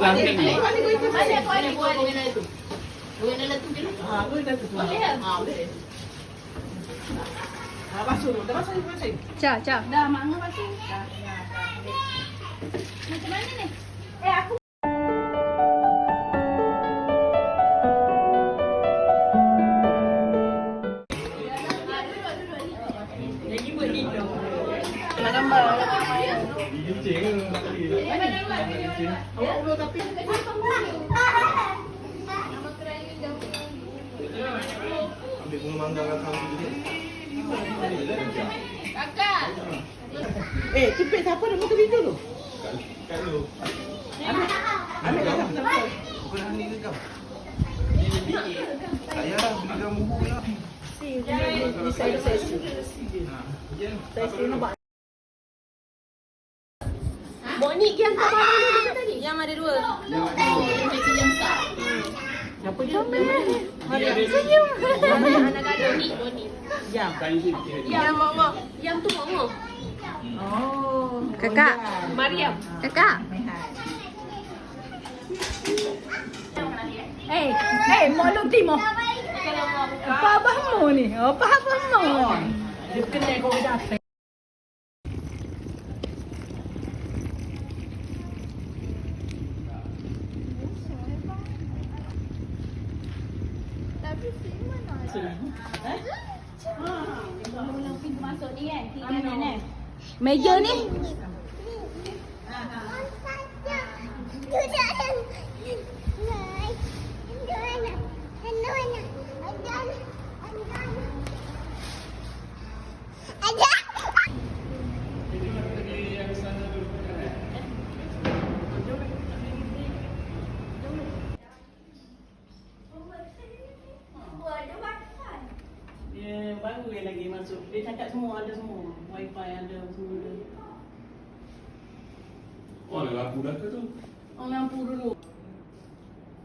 camping ni. Mana kau ada buat dengan itu? Buat dalam tu je lah. Ah, boleh dah tu. Boleh lah. Ah, boleh. Ah, basuh. Dah basuh, dah basuh. Ni? Aku Nak gambar. Ambil bunga mangga kat kau dulu. kakak. Eh, cepet siapa nak motor video tu? Kat lu. Ambil kat siapa? Bukan Hani ke kau? Tak payah beli gambar buku. Saya sesi. Ya. Sesi nampak. Monik yang kau bawa dulu tadi. Yang ada dua. Macam yang sah. Siapa dia? Senyum. Anak ada ni. Jam. Yang mama. Yang tu mama. Oh. Kakak. Mariam. Kakak. Eh, eh, mau lu timo. Apa abahmu ni? Apa abahmu? Dia kena kau datang. Pintu masuk ni kan? Kiri kanan kan? Meja ni. Dia baru dia lagi masuk. Dia cakap semua ada semua. Wifi ada semua ada. Oh, ada lampu dah ke tu? Oh lampu dulu.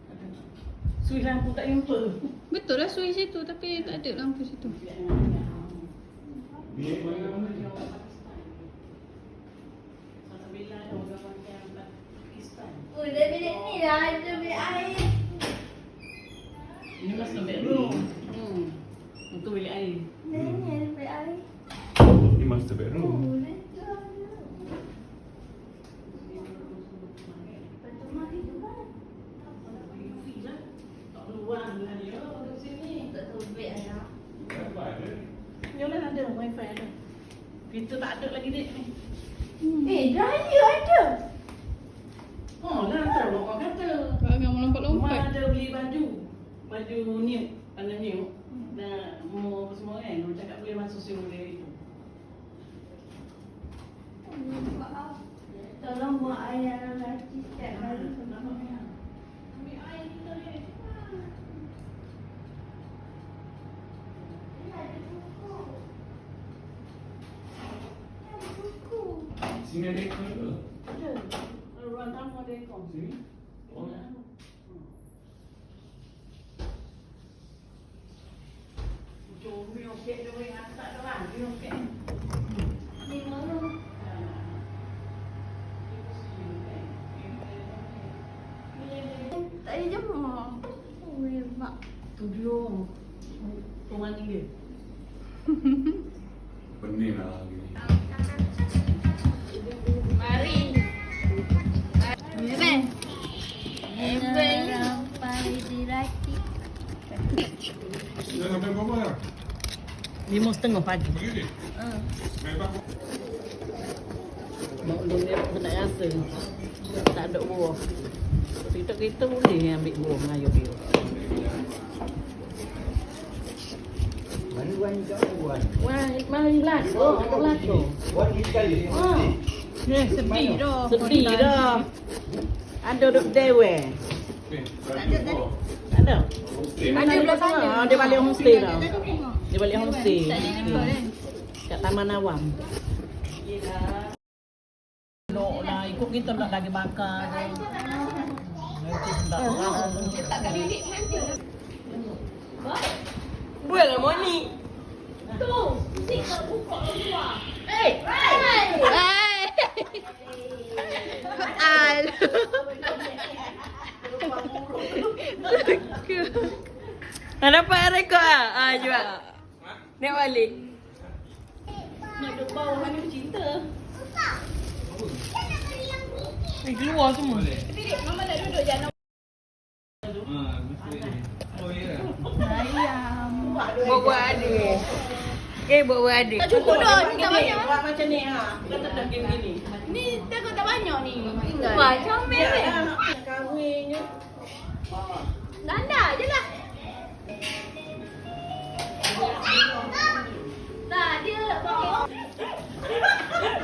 Ada. Suis lampu tak jumpa. Betul lah suai situ tapi tak ada lampu situ. Bilik mana Kita tak ada lagi dek ni. Eh, dryer ada. Oh, dah tahu kau kata. Kau akan Mak lompat-lompat. ada beli baju. Baju new. Warna new. Dan mau apa semua kan. Orang cakap boleh masuk suruh dia itu. Tolong buat air dalam lagi sikit baru. Sini ada ikon ke? Ada. Ruang tamu ada aircon. Sini? Oh. Cuma okey dia boleh hantar dia orang. Dia okey. Ni mana? Tak ada jemur. Oh, hebat. Tujuh. Pemani dia. Lima setengah pagi. Pergi ni? Main bak. Mak lu ni aku tak rasa. Tak ada buah. Kita kita boleh ambil buah mengayu dia. Wah, marilah. Oh, ada belakang. Oh, Eh, sepi dah. sepi dah. Ada duduk dewe. Tak ada tadi. Tak ada. Ada belah sana. Ah, Dia balik homestay dah. Dia balik homestay. Kat Taman Awam. Nak lah, ikut kita nak lagi bakar. Nanti sedap. Buat lah Moni. Tu, si kau buka keluar. Hai. Al. Ah, dapat rekod ah. Ah, cuba. Nek balik. Nak duduk bawah mana cinta. Eh, keluar semua. Oh ya. Buat-buat ada. Eh, buat-buat ada. Tak cukup dah, tak Gini, banyak. buat macam ni ha. Kata dah gini-gini. Ni takut tak banyak ni. Wah, comel Ya, ni. anak kahwin je. Ganda je lah.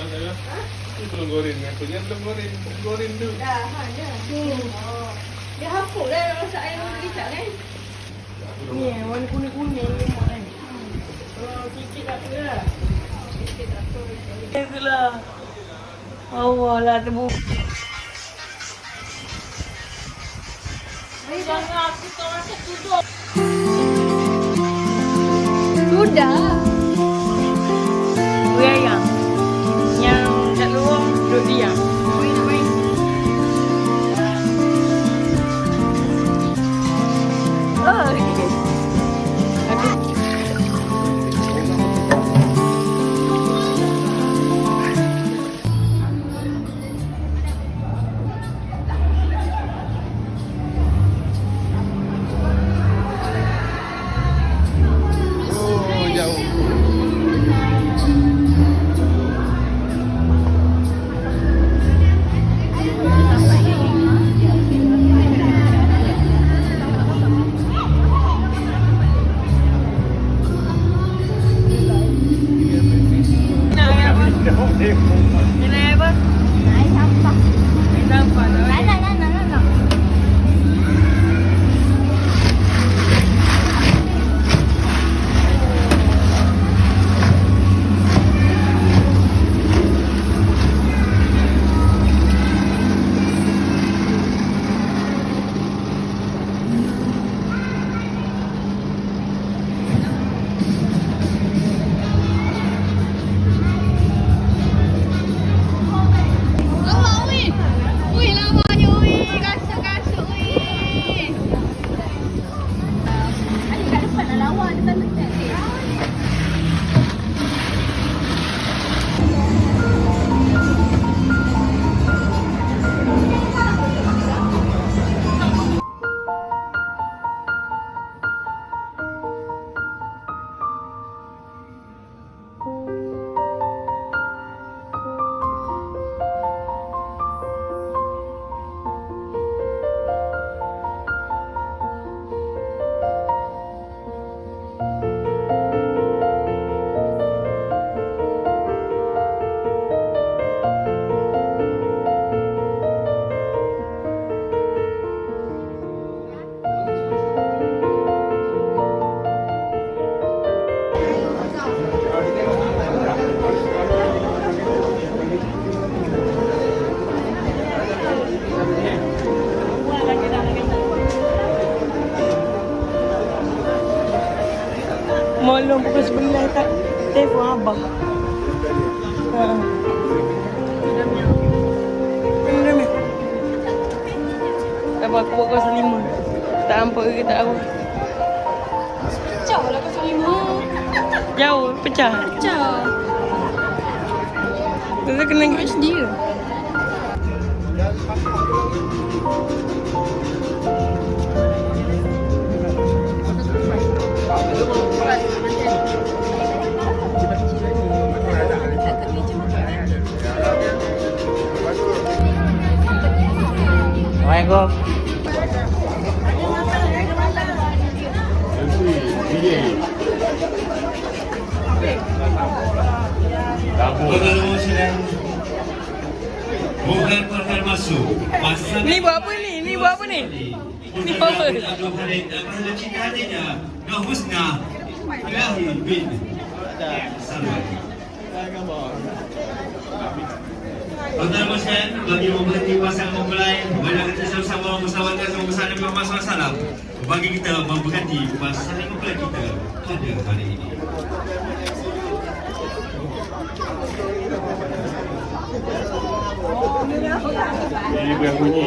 Dah, dah, dah. Ni belum goreng. Aku jangan belum goreng. Goreng tu. Dia hapus dah masak air dengan kicap kan? Ni, warna kuning-kuning. Oh, cicit tak apa lah. Itulah. Allah lah terbuka. Sudah. aku, aku buat kuasa lima. Tak nampak ke tak aku. Pecah lah kuasa lima. Jauh, pecah. Pecah. Kita kena pergi HD ke? Assalamualaikum. Ni buat apa ni? Ni buat apa ni? Ni buat apa? Tuan-tuan sekalian, bagi memberhenti pasangan mempelai, marilah kita sama-sama bersalawat dan membesar Nabi Muhammad SAW bagi kita memberhenti pasangan mempelai kita pada hari ini. Ibu yang bunyi.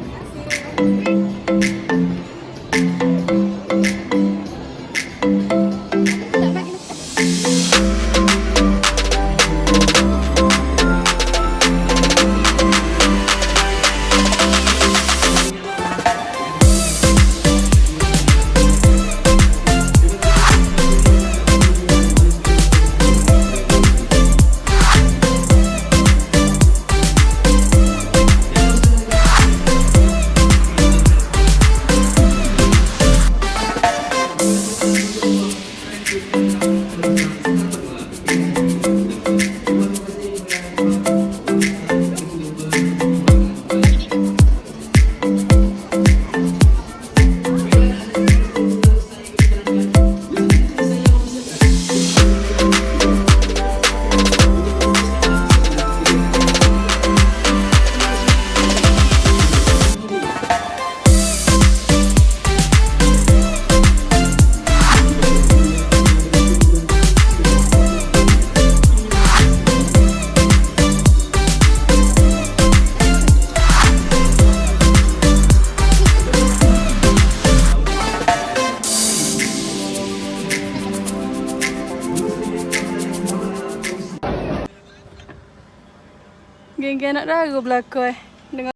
Geng-geng nak dah belakang eh. Dengan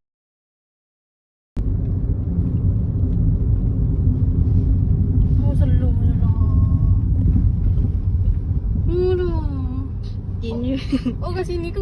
Oh. Ini. Oh, kat sini ke?